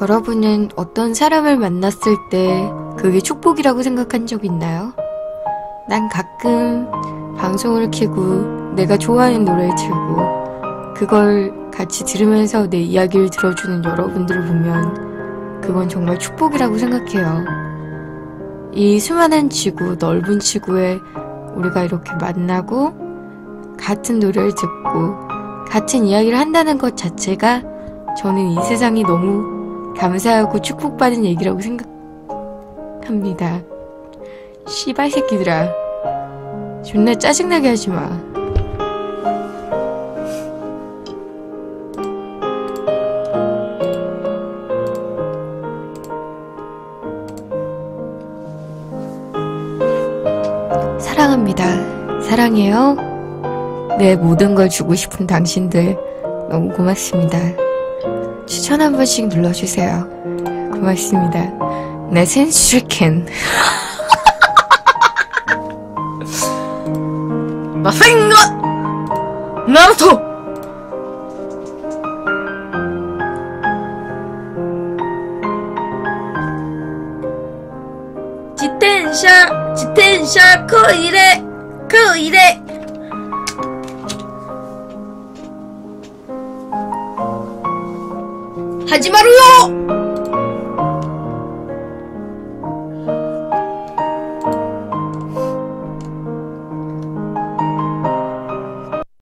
여러분은 어떤 사람을 만났을 때 그게 축복이라고 생각한 적 있나요? 난 가끔 방송을 켜고 내가 좋아하는 노래를 틀고 그걸 같이 들으면서 내 이야기를 들어주는 여러분들을 보면 그건 정말 축복이라고 생각해요. 이 수많은 지구, 넓은 지구에 우리가 이렇게 만나고 같은 노래를 듣고 같은 이야기를 한다는 것 자체가 저는 이 세상이 너무 감사하고 축복받은 얘기라고 생각합니다. 씨발 새끼들아. 존나 짜증나게 하지 마. 사랑합니다. 사랑해요. 내 모든 걸 주고 싶은 당신들 너무 고맙습니다. 추천 한 번씩 눌러주세요. 고맙습니다. 내 센슈캔. 마생것! 나루토! 지텐샤 지텐샤 코이레 코이레 하지 마루요